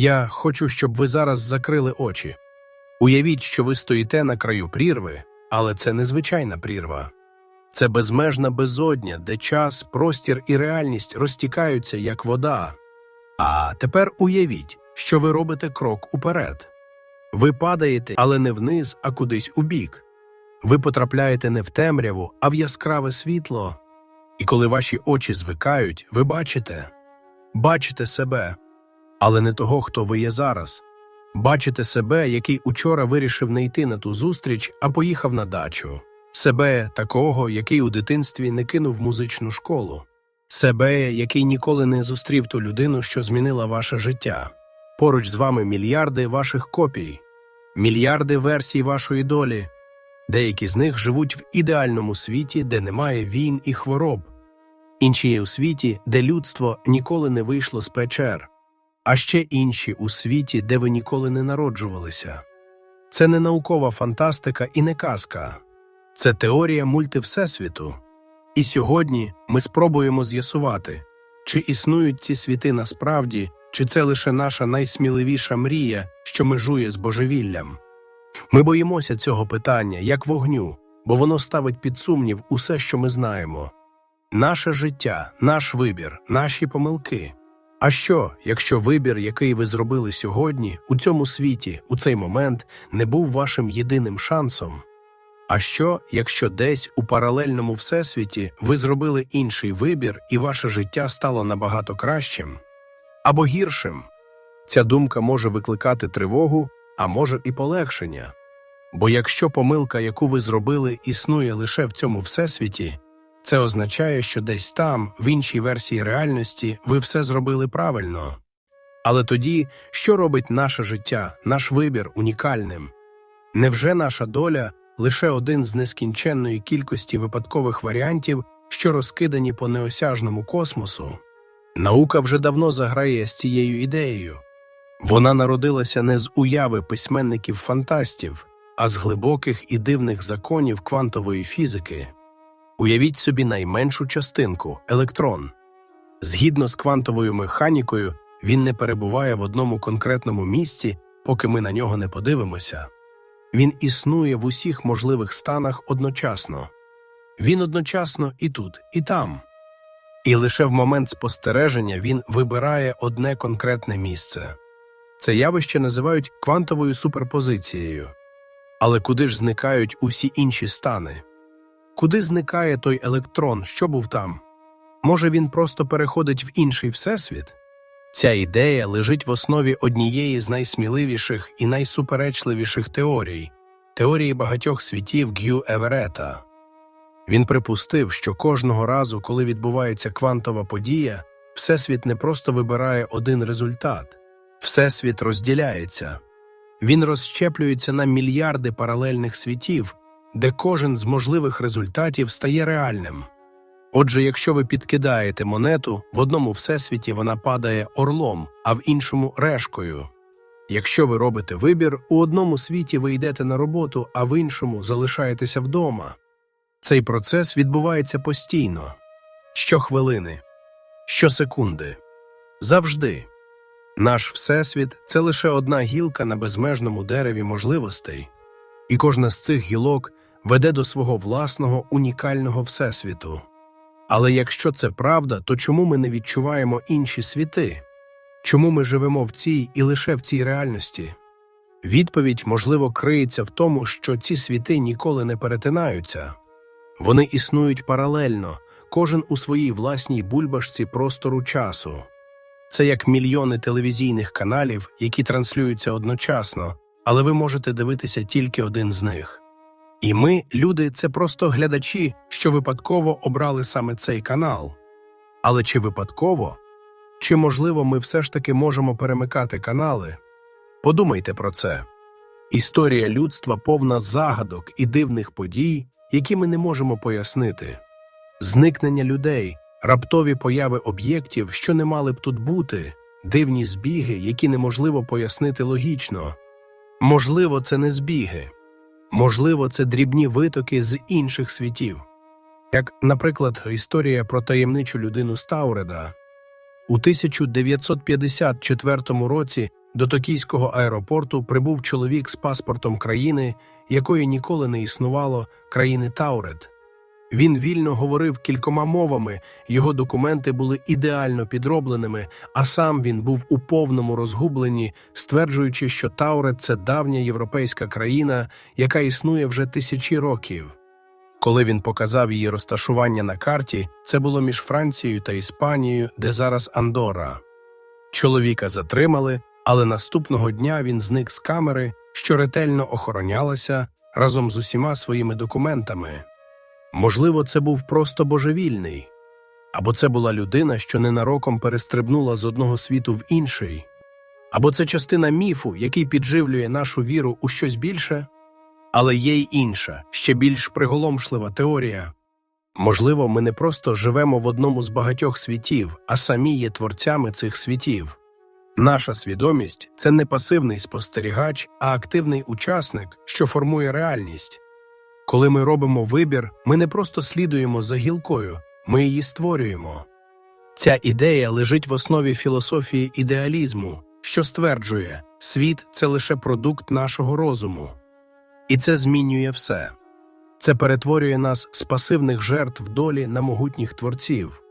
Я хочу, щоб ви зараз закрили очі. Уявіть, що ви стоїте на краю прірви, але це незвичайна прірва. Це безмежна безодня, де час, простір і реальність розтікаються як вода. А тепер уявіть, що ви робите крок уперед. Ви падаєте, але не вниз, а кудись у бік. Ви потрапляєте не в темряву, а в яскраве світло. І коли ваші очі звикають, ви бачите, бачите себе, але не того, хто ви є зараз. Бачите себе, який учора вирішив не йти на ту зустріч, а поїхав на дачу. Себе такого, який у дитинстві не кинув музичну школу. Себе, який ніколи не зустрів ту людину, що змінила ваше життя. Поруч з вами мільярди ваших копій, мільярди версій вашої долі. Деякі з них живуть в ідеальному світі, де немає війн і хвороб, інші є у світі, де людство ніколи не вийшло з печер, а ще інші у світі, де ви ніколи не народжувалися. Це не наукова фантастика і не казка, це теорія мультивсесвіту. І сьогодні ми спробуємо з'ясувати, чи існують ці світи насправді, чи це лише наша найсміливіша мрія, що межує з божевіллям. Ми боїмося цього питання як вогню, бо воно ставить під сумнів усе, що ми знаємо. Наше життя, наш вибір, наші помилки. А що, якщо вибір, який ви зробили сьогодні, у цьому світі, у цей момент, не був вашим єдиним шансом? А що, якщо десь у паралельному всесвіті ви зробили інший вибір і ваше життя стало набагато кращим? Або гіршим? Ця думка може викликати тривогу, а може і полегшення. Бо якщо помилка, яку ви зробили, існує лише в цьому всесвіті, це означає, що десь там, в іншій версії реальності, ви все зробили правильно. Але тоді, що робить наше життя, наш вибір унікальним? Невже наша доля лише один з нескінченної кількості випадкових варіантів, що розкидані по неосяжному космосу? Наука вже давно заграє з цією ідеєю. Вона народилася не з уяви письменників-фантастів, а з глибоких і дивних законів квантової фізики. Уявіть собі найменшу частинку електрон. Згідно з квантовою механікою, він не перебуває в одному конкретному місці, поки ми на нього не подивимося. Він існує в усіх можливих станах одночасно. Він одночасно і тут, і там. І лише в момент спостереження він вибирає одне конкретне місце. Це явище називають квантовою суперпозицією. Але куди ж зникають усі інші стани? Куди зникає той електрон, що був там? Може, він просто переходить в інший всесвіт? Ця ідея лежить в основі однієї з найсміливіших і найсуперечливіших теорій теорії багатьох світів Г'ю Еверета. Він припустив, що кожного разу, коли відбувається квантова подія, Всесвіт не просто вибирає один результат, Всесвіт розділяється. Він розщеплюється на мільярди паралельних світів, де кожен з можливих результатів стає реальним. Отже, якщо ви підкидаєте монету, в одному всесвіті вона падає орлом, а в іншому решкою. Якщо ви робите вибір, у одному світі ви йдете на роботу, а в іншому залишаєтеся вдома. Цей процес відбувається постійно, щохвилини, щосекунди, завжди. Наш всесвіт це лише одна гілка на безмежному дереві можливостей, і кожна з цих гілок веде до свого власного унікального всесвіту. Але якщо це правда, то чому ми не відчуваємо інші світи? Чому ми живемо в цій і лише в цій реальності? Відповідь, можливо, криється в тому, що ці світи ніколи не перетинаються. Вони існують паралельно, кожен у своїй власній бульбашці простору часу. Це як мільйони телевізійних каналів, які транслюються одночасно, але ви можете дивитися тільки один з них. І ми, люди, це просто глядачі, що випадково обрали саме цей канал. Але чи випадково? Чи можливо ми все ж таки можемо перемикати канали? Подумайте про це. Історія людства повна загадок і дивних подій, які ми не можемо пояснити. Зникнення людей, раптові появи об'єктів, що не мали б тут бути, дивні збіги, які неможливо пояснити логічно. Можливо, це не збіги, можливо, це дрібні витоки з інших світів. Як, наприклад, історія про таємничу людину Стауреда. У 1954 році до токійського аеропорту прибув чоловік з паспортом країни, якої ніколи не існувало, країни Таурет. Він вільно говорив кількома мовами, його документи були ідеально підробленими, а сам він був у повному розгубленні, стверджуючи, що Таурет це давня європейська країна, яка існує вже тисячі років. Коли він показав її розташування на карті, це було між Францією та Іспанією, де зараз Андора. Чоловіка затримали, але наступного дня він зник з камери, що ретельно охоронялася разом з усіма своїми документами. Можливо, це був просто божевільний, або це була людина, що ненароком перестрибнула з одного світу в інший, або це частина міфу, який підживлює нашу віру у щось більше. Але є й інша, ще більш приголомшлива теорія. Можливо, ми не просто живемо в одному з багатьох світів, а самі є творцями цих світів. Наша свідомість це не пасивний спостерігач, а активний учасник, що формує реальність. Коли ми робимо вибір, ми не просто слідуємо за гілкою, ми її створюємо. Ця ідея лежить в основі філософії ідеалізму, що стверджує, світ це лише продукт нашого розуму. І це змінює все. Це перетворює нас з пасивних жертв долі на могутніх творців.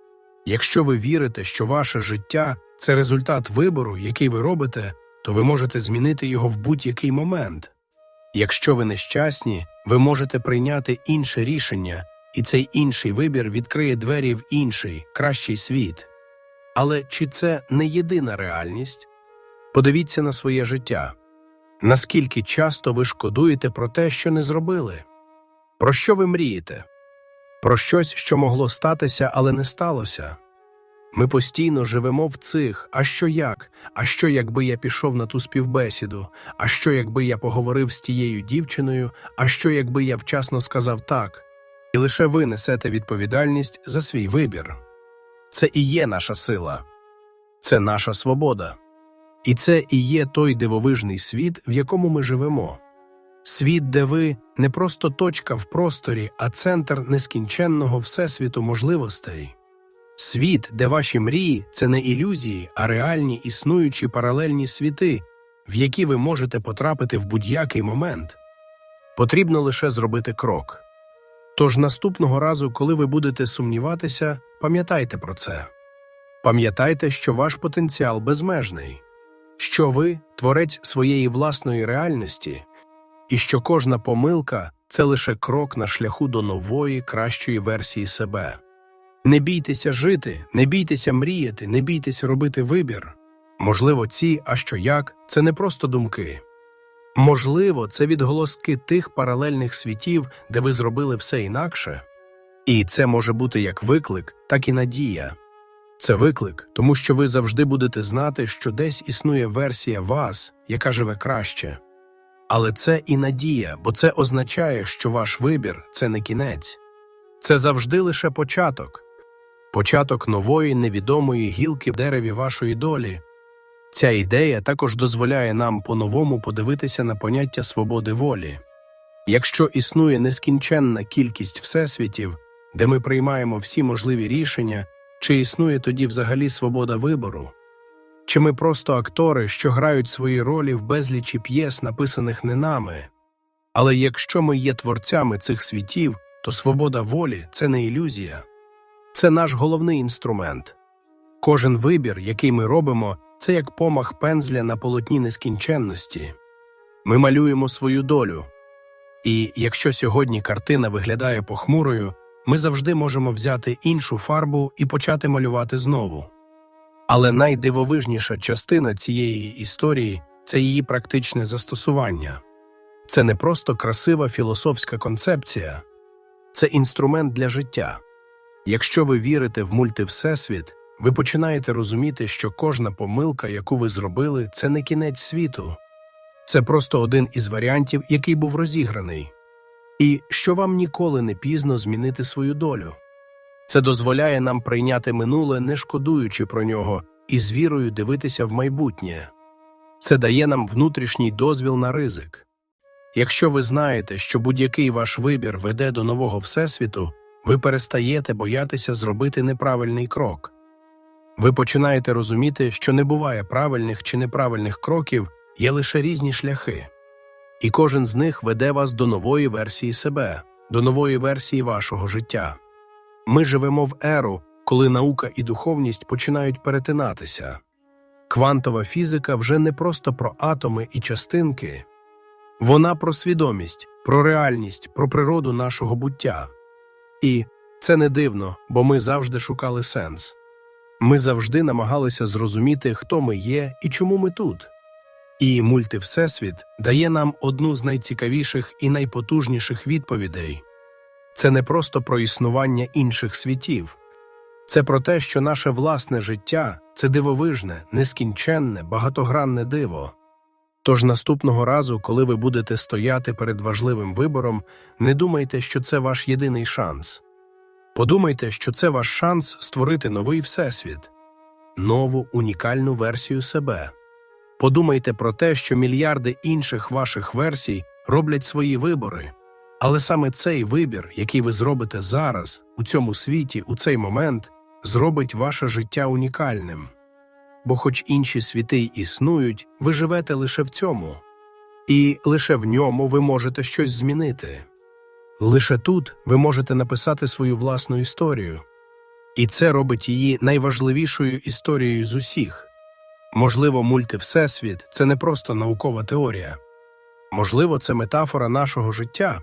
Якщо ви вірите, що ваше життя це результат вибору, який ви робите, то ви можете змінити його в будь-який момент. Якщо ви нещасні, ви можете прийняти інше рішення, і цей інший вибір відкриє двері в інший, кращий світ. Але чи це не єдина реальність? Подивіться на своє життя. Наскільки часто ви шкодуєте про те, що не зробили? Про що ви мрієте? Про щось, що могло статися, але не сталося. Ми постійно живемо в цих, а що як, а що якби я пішов на ту співбесіду, а що якби я поговорив з тією дівчиною, а що якби я вчасно сказав так, і лише ви несете відповідальність за свій вибір. Це і є наша сила, це наша свобода. І це і є той дивовижний світ, в якому ми живемо. Світ, де ви не просто точка в просторі, а центр нескінченного всесвіту можливостей. Світ, де ваші мрії це не ілюзії, а реальні існуючі паралельні світи, в які ви можете потрапити в будь-який момент. Потрібно лише зробити крок. Тож наступного разу, коли ви будете сумніватися, пам'ятайте про це. Пам'ятайте, що ваш потенціал безмежний, що ви творець своєї власної реальності, і що кожна помилка це лише крок на шляху до нової, кращої версії себе. Не бійтеся жити, не бійтеся мріяти, не бійтеся робити вибір. Можливо, ці, а що як, це не просто думки. Можливо, це відголоски тих паралельних світів, де ви зробили все інакше. І це може бути як виклик, так і надія. Це виклик, тому що ви завжди будете знати, що десь існує версія вас, яка живе краще. Але це і надія, бо це означає, що ваш вибір це не кінець, це завжди лише початок початок нової невідомої гілки в дереві вашої долі. Ця ідея також дозволяє нам по-новому подивитися на поняття свободи волі. Якщо існує нескінченна кількість всесвітів, де ми приймаємо всі можливі рішення, чи існує тоді взагалі свобода вибору? Чи ми просто актори, що грають свої ролі в безлічі п'єс, написаних не нами? Але якщо ми є творцями цих світів, то свобода волі це не ілюзія. Це наш головний інструмент. Кожен вибір, який ми робимо, це як помах пензля на полотні нескінченності. Ми малюємо свою долю. І якщо сьогодні картина виглядає похмурою, ми завжди можемо взяти іншу фарбу і почати малювати знову. Але найдивовижніша частина цієї історії це її практичне застосування. Це не просто красива філософська концепція, це інструмент для життя. Якщо ви вірите в мультивсесвіт, ви починаєте розуміти, що кожна помилка, яку ви зробили, це не кінець світу, це просто один із варіантів, який був розіграний, і що вам ніколи не пізно змінити свою долю. Це дозволяє нам прийняти минуле, не шкодуючи про нього, і з вірою дивитися в майбутнє. Це дає нам внутрішній дозвіл на ризик. Якщо ви знаєте, що будь-який ваш вибір веде до нового всесвіту, ви перестаєте боятися зробити неправильний крок. ви починаєте розуміти, що не буває правильних чи неправильних кроків, є лише різні шляхи. І кожен з них веде вас до нової версії себе, до нової версії вашого життя. Ми живемо в еру, коли наука і духовність починають перетинатися. Квантова фізика вже не просто про атоми і частинки, вона про свідомість, про реальність, про природу нашого буття. І це не дивно, бо ми завжди шукали сенс. Ми завжди намагалися зрозуміти, хто ми є і чому ми тут. І мультивсесвіт дає нам одну з найцікавіших і найпотужніших відповідей. Це не просто про існування інших світів, це про те, що наше власне життя це дивовижне, нескінченне, багатогранне диво. Тож наступного разу, коли ви будете стояти перед важливим вибором, не думайте, що це ваш єдиний шанс. Подумайте, що це ваш шанс створити новий всесвіт, нову унікальну версію себе. Подумайте про те, що мільярди інших ваших версій роблять свої вибори, але саме цей вибір, який ви зробите зараз, у цьому світі, у цей момент, зробить ваше життя унікальним. Бо, хоч інші світи існують, ви живете лише в цьому, і лише в ньому ви можете щось змінити. Лише тут ви можете написати свою власну історію, і це робить її найважливішою історією з усіх. Можливо, мультивсесвіт це не просто наукова теорія, можливо, це метафора нашого життя.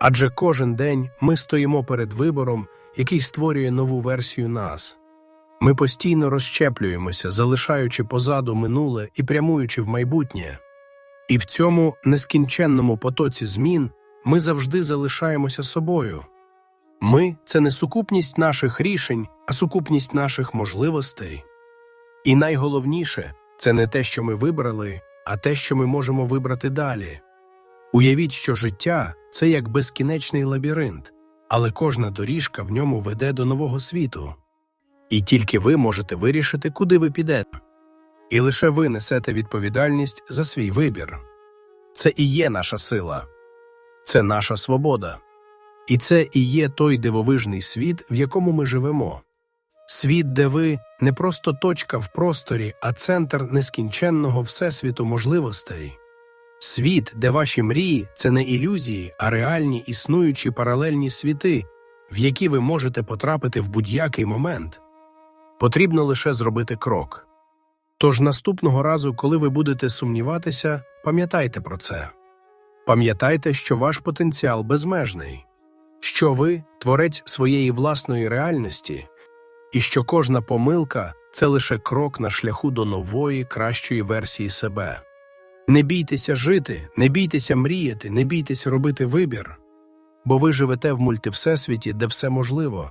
Адже кожен день ми стоїмо перед вибором, який створює нову версію нас. Ми постійно розщеплюємося, залишаючи позаду минуле і прямуючи в майбутнє. І в цьому нескінченному потоці змін ми завжди залишаємося собою. Ми це не сукупність наших рішень, а сукупність наших можливостей. І найголовніше це не те, що ми вибрали, а те, що ми можемо вибрати далі. Уявіть, що життя це як безкінечний лабіринт, але кожна доріжка в ньому веде до нового світу. І тільки ви можете вирішити, куди ви підете. І лише ви несете відповідальність за свій вибір. Це і є наша сила, це наша свобода. І це і є той дивовижний світ, в якому ми живемо. Світ, де ви не просто точка в просторі, а центр нескінченного всесвіту можливостей. Світ, де ваші мрії це не ілюзії, а реальні існуючі паралельні світи, в які ви можете потрапити в будь-який момент. Потрібно лише зробити крок. Тож наступного разу, коли ви будете сумніватися, пам'ятайте про це. Пам'ятайте, що ваш потенціал безмежний, що ви творець своєї власної реальності, і що кожна помилка це лише крок на шляху до нової, кращої версії себе. Не бійтеся жити, не бійтеся мріяти, не бійтеся робити вибір, бо ви живете в мультивсесвіті, де все можливо.